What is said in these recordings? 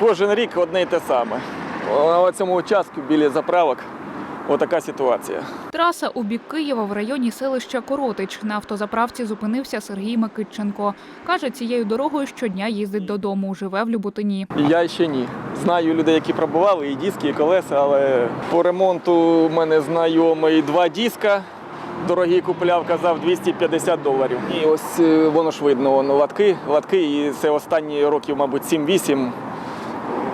Кожен рік одне й те саме. На цьому участку біля заправок отака ситуація. Траса у бік Києва в районі селища Коротич. На автозаправці зупинився Сергій Микитченко. Каже, цією дорогою щодня їздить додому. Живе в Люботині. Я ще ні. Знаю людей, які пробували, і диски, і колеса, але по ремонту в мене знайомий два диска. Дорогий купляв, казав 250 доларів. І ось е, воно ж видно, воно латки, латки, і це останні років, мабуть, 7-8.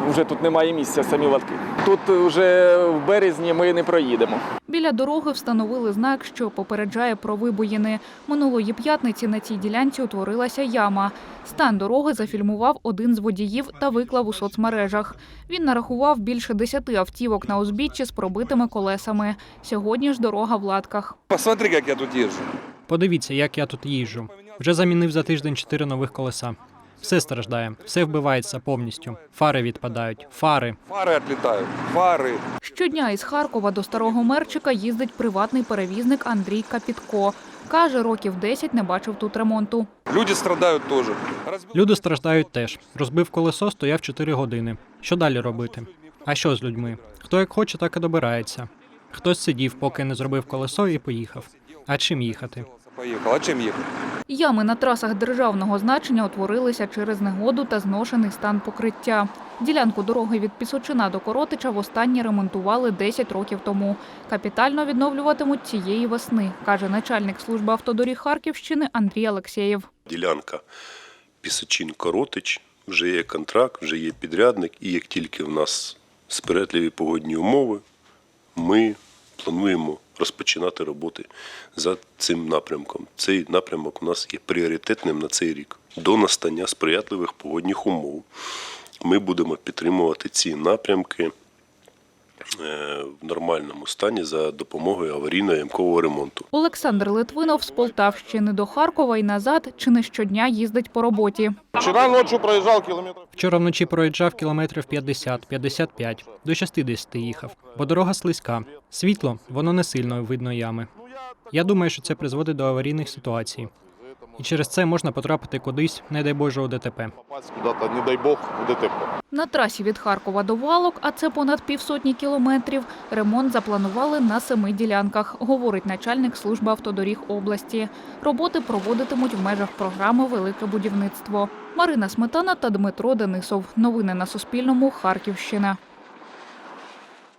Вже тут немає місця, самі латки. Тут вже в березні ми не проїдемо. Біля дороги встановили знак, що попереджає про вибоїни. Минулої п'ятниці на цій ділянці утворилася яма. Стан дороги зафільмував один з водіїв та виклав у соцмережах. Він нарахував більше десяти автівок на узбіччі з пробитими колесами. Сьогодні ж дорога в латках. Посмотри, как я тут езжу. Подивіться, як я тут їжджу. Вже замінив за тиждень чотири нових колеса. Все страждає, все вбивається повністю. Фари відпадають, фари. Фары отлетают. Фары. Щодня із Харкова до Старого Мерчика їздить приватний перевізник Андрій Капітко. Каже, років 10 не бачив тут ремонту. Люди страдают тоже. Разбил- Люди страждають теж. Розбив колесо, стояв 4 години. Що далі робити? А що з людьми? Хто як хоче, так і добирається. Хтось сидів, поки не зробив колесо і поїхав. А чим їхати? Поехал. А чем ехать? Ями на трасах державного значення утворилися через негоду та зношений стан покриття. Ділянку дороги від Пісочина до Коротича востаннє ремонтували 10 років тому. Капітально відновлюватимуть цієї весни, каже начальник служби автодоріг Харківщини Андрій Алексєєв. ділянка Пісочин Коротич, вже є контракт, вже є підрядник, і як тільки в нас сприятливі погодні умови, ми плануємо розпочинати роботи за цим напрямком. Цей напрямок у нас є пріоритетним на цей рік. До настання сприятливих погодних умов ми будемо підтримувати ці напрямки е, в нормальному стані за допомогою аварійно-ямкового ремонту. Олександр Литвинов з Полтавщини до Харкова і назад чи не щодня їздить по роботі. Вчера ночі проїжджав кілометрів. Вчора вночі проїжджав кілометрів 50-55, до 60 їхав, бо дорога слизька. Світло, воно не сильно видно ями. Я думаю, що це призводить до аварійних ситуацій. І через це можна потрапити кудись, не дай Боже, у ДТП. не дай бог, в ДТП. На трасі від Харкова до Валок, а це понад півсотні кілометрів, ремонт запланували на семи ділянках, говорить начальник служби автодоріг області. Роботи проводитимуть в межах програми Велике будівництво. Марина Сметана та Дмитро Денисов. Новини на Суспільному. Харківщина.